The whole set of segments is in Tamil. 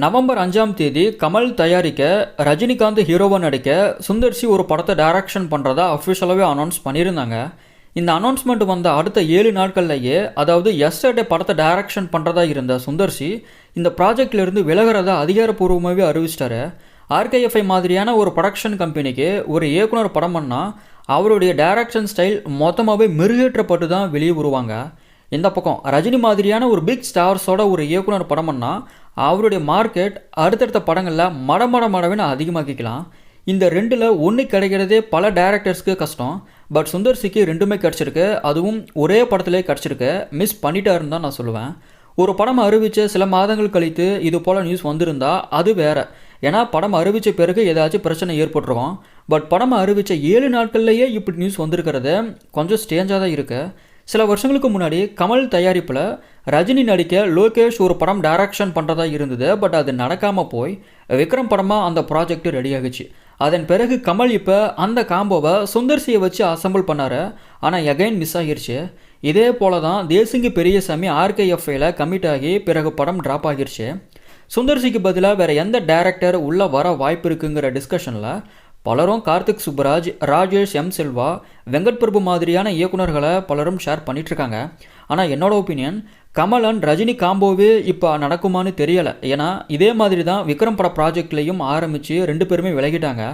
நவம்பர் அஞ்சாம் தேதி கமல் தயாரிக்க ரஜினிகாந்த் ஹீரோவை நடிக்க சுந்தர்சி ஒரு படத்தை டைரக்ஷன் பண்ணுறதா அஃபிஷியலாகவே அனௌன்ஸ் பண்ணியிருந்தாங்க. இந்த அனௌன்ஸ்மெண்ட் வந்த அடுத்த ஏழு நாட்கள்லேயே அதாவது எஸ்டர்டே படத்தை டைரக்ஷன் பண்ணுறதா இருந்த சுந்தர்சி இந்த ப்ராஜெக்ட்லேருந்து விலகிறதா அதிகாரப்பூர்வமாகவே அறிவிச்சிட்டாரு. ஆர்கேஎஃப்ஐ மாதிரியான ஒரு ப்ரொடக்ஷன் கம்பெனிக்கு ஒரு இயக்குனர் படம் பண்ணால் அவருடைய டைரக்ஷன் ஸ்டைல் மொத்தமாகவே மெருகேற்றப்பட்டு தான் வெளியே வருவாங்க. இந்த பக்கம்? ரஜினி மாதிரியான ஒரு பிக் ஸ்டார்ஸோட ஒரு இயக்குனர் படம்னா அவருடைய மார்க்கெட் அடுத்தடுத்த படங்களில் மடமட மடவின்னு அதிகமாக்கிக்கலாம். இந்த ரெண்டில் ஒன்று கிடைக்கிறதே பல டேரக்டர்ஸ்க்கு கஷ்டம். பட் சுந்தர்சிக்கு ரெண்டுமே கிடச்சிருக்கு. அதுவும் ஒரே படத்திலே கிடச்சிருக்கு. மிஸ் பண்ணிட்டாருன்னு தான் நான் சொல்லுவேன். ஒரு படம் அறிவித்த சில மாதங்கள் கழித்து இது போல் நியூஸ் வந்திருந்தா அது வேற. ஏன்னா படம் அறிவித்த பிறகு ஏதாச்சும் பிரச்சனை ஏற்பட்டுருக்கும் பட் படம் அறிவித்த ஏழு நாட்கள்லேயே இப்படி நியூஸ் வந்திருக்கிறது கொஞ்சம் ஸ்டேஞ்சாக தான் இருக்குது சில வருஷங்களுக்கு முன்னாடி கமல் தயாரிப்பில் ரஜினி நடிக்க லோகேஷ் ஒரு படம் டைரக்ஷன் பண்ணுறதா இருந்தது பட் அது நடக்காமல் போய் விக்ரம் படமாக அந்த ப்ராஜெக்ட் ரெடி ஆகுச்சு. அதன் பிறகு கமல் இப்போ அந்த காம்போவை சுந்தர்சியை வச்சு அசம்பிள் பண்ணார். ஆனால் எகைன் மிஸ் ஆகிருச்சு. இதே போல தான் தேசிங்கு பெரியசாமி ஆர்கேஎஃப்ஐயில் கமிட் ஆகி பிறகு படம் ட்ராப் ஆகிருச்சு. சுந்தர்சிக்கு பதிலாக வேறு எந்த டேரக்டர் உள்ளே வர வாய்ப்பு இருக்குங்கிற டிஸ்கஷனில் பலரும் கார்த்திக் சுப்ராஜ் ராஜேஷ் எம் செல்வா வெங்கட் பிரபு மாதிரியான இயக்குனர்களை பலரும் ஷேர் பண்ணிகிட்ருக்காங்க ஆனால் என்னோட ஒப்பீனியன் கமல் அண்ட் ரஜினி காம்போவே இப்போ நடக்குமான்னு தெரியலை. ஏன்னா இதே மாதிரி தான் விக்ரம் பட ப்ராஜெக்ட்லேயும் ஆரம்பித்து ரெண்டு பேருமே விலகிட்டாங்க.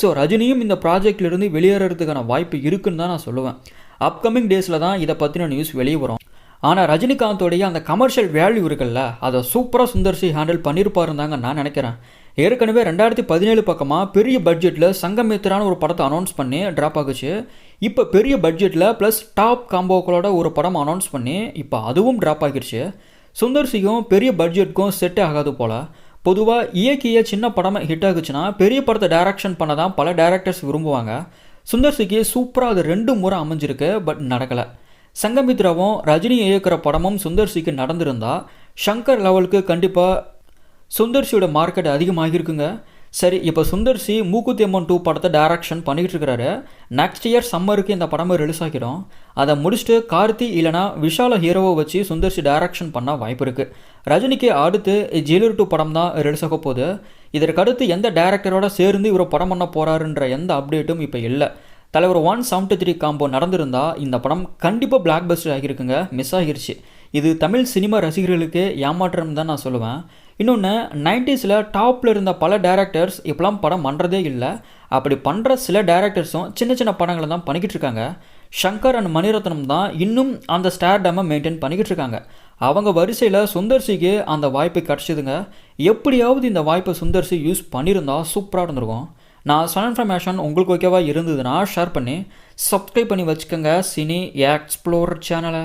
ஸோ ரஜினியும் இந்த ப்ராஜெக்ட்லேருந்து வெளியேறதுக்கான வாய்ப்பு இருக்குன்னு தான் நான் சொல்லுவேன். அப்கமிங் டேஸில் தான் இதை பற்றின நியூஸ் வெளியே வரும். ஆனால் ரஜினிகாந்தோடைய அந்த கமர்ஷியல் வேல்யூ இருக்குல்ல அதை சூப்பராக சுந்தர்சி ஹேண்டில் பண்ணியிருப்பாருந்தாங்க நான் நினைக்கிறேன். ஏற்கனவே ரெண்டாயிரத்தி பதினேழு பக்கமாக பெரிய பட்ஜெட்டில் சங்கமித்திரான ஒரு படத்தை அனௌன்ஸ் பண்ணி ட்ராப் ஆகுச்சு. இப்போ பெரிய பட்ஜெட்டில் ப்ளஸ் டாப் காம்போக்களோட ஒரு படம் அனௌன்ஸ் பண்ணி இப்போ அதுவும் ட்ராப் ஆகிருச்சு. சுந்தர்சிக்கும் பெரிய பட்ஜெட்டுக்கும் செட் ஆகாது போல். பொதுவாக இயக்கிய சின்ன படம் ஹிட் ஆகுச்சுன்னா பெரிய படத்தை டைரக்ஷன் பண்ண தான் பல டேரக்டர்ஸ் விரும்புவாங்க. சுந்தர்சிக்கு சூப்பராக அது ரெண்டு முறை அமைஞ்சிருக்கு பட் நடக்கலை. சங்கமித்ராவும் ரஜினி இயக்கிற படமும் சுந்தர்சிக்கு நடந்திருந்தா ஷங்கர் லெவலுக்கு கண்டிப்பாக சுந்தர்சியோட மார்க்கெட் அதிகமாகிருக்குங்க சரி இப்போ சுந்தர்சி மூக்குத்தி அம்மன் டூ படத்தை டைரக்ஷன் பண்ணிக்கிட்டு இருக்கிறாரு நெக்ஸ்ட் இயர் சம்மருக்கு இந்த படமே ரிலீஸ் ஆகிடும் அதை முடிச்சுட்டு கார்த்தி இல்லைனா விஷால ஹீரோவை வச்சு சுந்தர்சி டைரக்ஷன் பண்ண வாய்ப்பு இருக்குது ரஜினிக்கு அடுத்து ஜெயிலர் டூ படம் தான் ரிலீஸ் ஆக போகுது. இதற்கு அடுத்து எந்த டேரக்டரோட சேர்ந்து இவர் படம் பண்ண போகிறாருன்ற எந்த அப்டேட்டும் இப்போ இல்லை. தலைவர் ஒன் செவன்ட்டி த்ரீ காம்போ நடந்திருந்தா இந்த படம் கண்டிப்பாக பிளாக் பஸ்டர் ஆகியிருக்குங்க. மிஸ் ஆகிருச்சு. இது தமிழ் சினிமா ரசிகர்களுக்கு ஏமாற்றம் தான் நான் சொல்லுவேன். இன்னொன்று நைன்டிஸில் டாப்பில் இருந்த பல டேரக்டர்ஸ் இப்போலாம் படம் பண்ணுறதே இல்லை. அப்படி பண்ணுற சில டேரக்டர்ஸும் சின்ன சின்ன படங்களை தான் பண்ணிக்கிட்டு இருக்காங்க. ஷங்கர் அண்ட் மணிரத்னம் தான் இன்னும் அந்த ஸ்டார் டேமை மெயின்டைன் பண்ணிக்கிட்டு இருக்காங்க. அவங்க வரிசையில் சுந்தர்சிக்கு அந்த வாய்ப்பு கிடச்சிதுங்க. எப்படியாவது இந்த வாய்ப்பை சுந்தர்சி யூஸ் பண்ணியிருந்தா சூப்பராக இருந்திருக்கும். நான் சொன்ன இன்ஃபர்மேஷன் உங்களுக்கு ஓகேவா இருந்ததுன்னா ஷேர் பண்ணி சப்ஸ்கிரைப் பண்ணி வச்சுக்கோங்க. சினி எக்ஸ்ப்ளோர் சேனலை